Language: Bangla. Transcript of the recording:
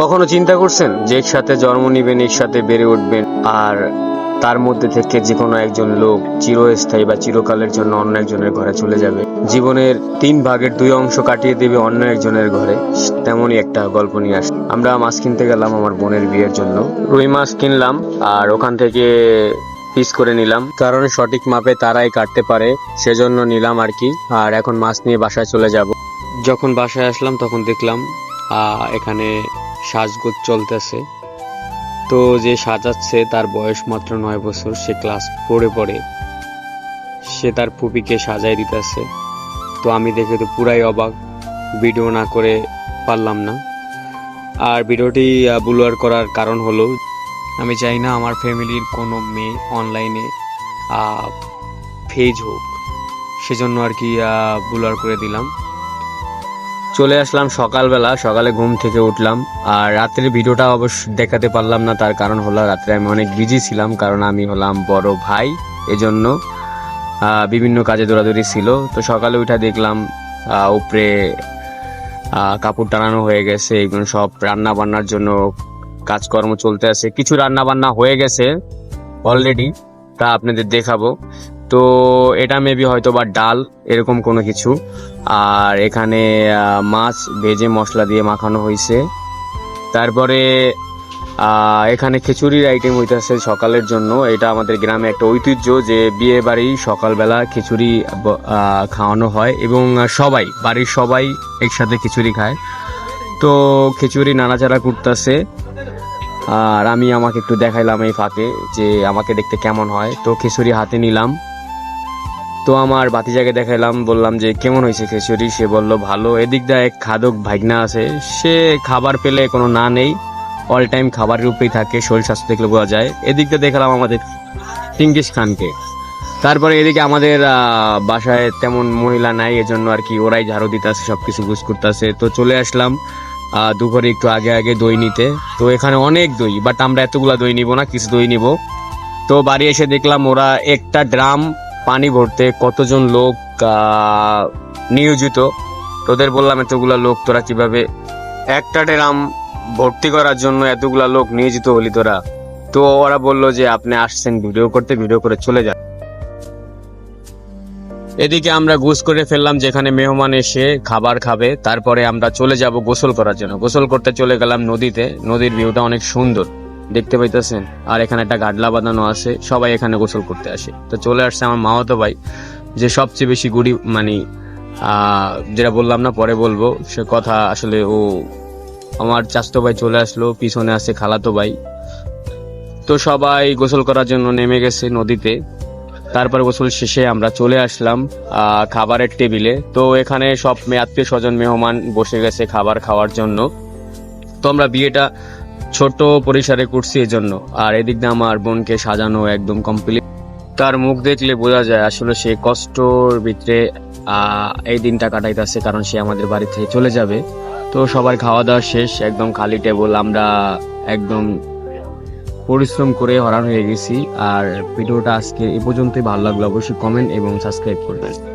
কখনো চিন্তা করছেন যে একসাথে জন্ম নিবেন একসাথে বেড়ে উঠবেন, আর তার মধ্যে থেকে যে কোনো একজন লোক চিরস্থায়ী বা চিরকালের জন্য অন্য একজনের ঘরে চলে যাবে? জীবনের তিন ভাগের দুই অংশ কাটিয়ে দেবে অন্য একজনের ঘরে? তেমনই একটা গল্প নিয়ে আস আমরা মাছ কিনতে গেলাম আমার বোনের বিয়ের জন্য। রুই মাছ কিনলাম আর ওখান থেকে পিস করে নিলাম। কারণ সঠিক মাপে তারাই কাটতে পারে, সেজন্য নিলাম আর কি। আর এখন মাছ নিয়ে বাসায় চলে যাব। যখন বাসায় আসলাম তখন দেখলাম এখানে সাজগোজ চলতেছে। তো যে সাজাচ্ছে তার বয়স মাত্র নয় বছর, সে ক্লাস ফোরে পড়ে। সে তার ফুপিকে সাজাই দিতেছে। তো আমি দেখে তো পুরাই অবাক ভিডিও না করে পারলাম না। আর ভিডিওটি বুলোয়ার করার কারণ হলো, আমি চাই না আমার ফ্যামিলির কোনো মেয়ে অনলাইনে ফেজ হোক। সেজন্য আর কি বুলার করে দিলাম। চলে আসলাম সকালবেলা, সকালে ঘুম থেকে উঠলাম। আর রাত্রের ভিডিওটা অবশ্য দেখাতে পারলাম না, তার কারণ হলো রাত্রে আমি অনেক বিজি ছিলাম, কারণ আমি হলাম বড় ভাই, এজন্য বিভিন্ন কাজে দৌড়াদৌড়ি ছিল। তো সকালে উঠে দেখলাম উপরে কাপড় টানানো হয়ে গেছে, এগুলো সব রান্না বান্নার জন্য কাজকর্ম চলতে আছে। কিছু রান্না বান্না হয়ে গেছে অলরেডি, তা আপনাদের দেখাবো। তো এটা মেবি হয়তো বা ডাল, এরকম কোনো কিছু। আর এখানে মাছ ভেজে মশলা দিয়ে মাখানো হয়েছে তারপরে এখানে খিচুড়ির আইটেম হইতেছে সকালের জন্য। এটা আমাদের গ্রামে একটা ঐতিহ্য যে বিয়ে বাড়ি সকালবেলা খিচুড়ি খাওয়ানো হয় এবং সবাই, বাড়ির সবাই একসাথে খিচুড়ি খায়। তো খিচুড়ি নাড়াচাড়া করতেছে। আর আমি আমাকে একটু দেখাইলাম এই ফাঁকে যে আমাকে দেখতে কেমন হয়। তো খিচুড়ি হাতে নিলাম। তো আমার বাতিজাকে দেখাইলাম, বললাম যে, কেমন হয়েছে খিচুড়ি? সে বলল, ভালো। এদিক দিয়ে এক খাদক ভাগনা আছে। সে খাবার পেলে কোনো না নেই। অল টাইম খাবারের উপরেই থাকে, শরীর স্বাস্থ্য দেখলে বোঝা যায়। এদিক দিয়ে দেখলাম আমাদের পিঙ্কিশ খানকে। তারপরে এদিকে আমাদের বাসায় তেমন মহিলা নাই, এজন্য আর কি ওরাই ঝাড়ু দিতেছে সব কিছু গুছ করতেছে। তো চলে আসলাম দুপুরে একটু আগে আগে দই নিতে। তো এখানে অনেক দই বাট আমরা এতগুলা দই নিব না, কিছু দই নিব। তো বাড়ি এসে দেখলাম ওরা একটা ড্রাম পানি ভরতে কতজন লোক নিয়োজিত? তোদের বললাম এতগুলা লোক, তোরা কীভাবে একটা ড্রাম ভর্তি করার জন্য এতগুলা লোক নিয়োজিত হলি তোরা? তো ওরা বলল যে, আপনি আসছেন ভিডিও করতে, ভিডিও করে চলে যান। এদিকে আমরা গোস করে ফেললাম যেখানে মেহমান এসে খাবার খাবে, তারপরে আমরা চলে যাব গোসল করার জন্য। গোসল করতে চলে গেলাম নদীতে। নদীর ভিউটা অনেক সুন্দর। দেখতে পাইতেছেন। আর এখানে একটা গাডলা বাঁধানো আছে, সবাই এখানে গোসল করতে আসে। তো চলে আসছে আমার মামাতো ভাই, যে সবচেয়ে বেশি গুড়ি মানে যেটা বললাম না, পরে বলব, সে কথা আসলে ও, আমার চাচতো ভাই চলে আসলো, পিছনে আছে খালাতো ভাই। তো সবাই গোসল করার জন্য নেমে গেছে নদীতে। তারপর গোসল শেষে আমরা চলে আসলাম খাবারের টেবিলে। তো এখানে সব আত্মীয় স্বজন মেহমান বসে গেছে খাবার খাওয়ার জন্য। তো আমরা বিয়েটা ছোট পরিসরে করছি এই জন্য আর এদিক দিয়ে আমার বোনকে সাজানো একদম কমপ্লিট তার মুখ দেখলে বোঝা যায় আসলে সে কষ্টর ভিতরে এই দিনটা কাটাইতেছে কারণ সে আমাদের বাড়ি থেকে চলে যাবে। তো সবার খাওয়া দাওয়া শেষ, একদম খালি টেবল আমরা একদম পরিশ্রম করে হরান হয়ে গেছি। আর ভিডিওটা আজকে এ পর্যন্তই। ভালো লাগল অবশ্যই কমেন্ট এবং সাবস্ক্রাইব করবেন।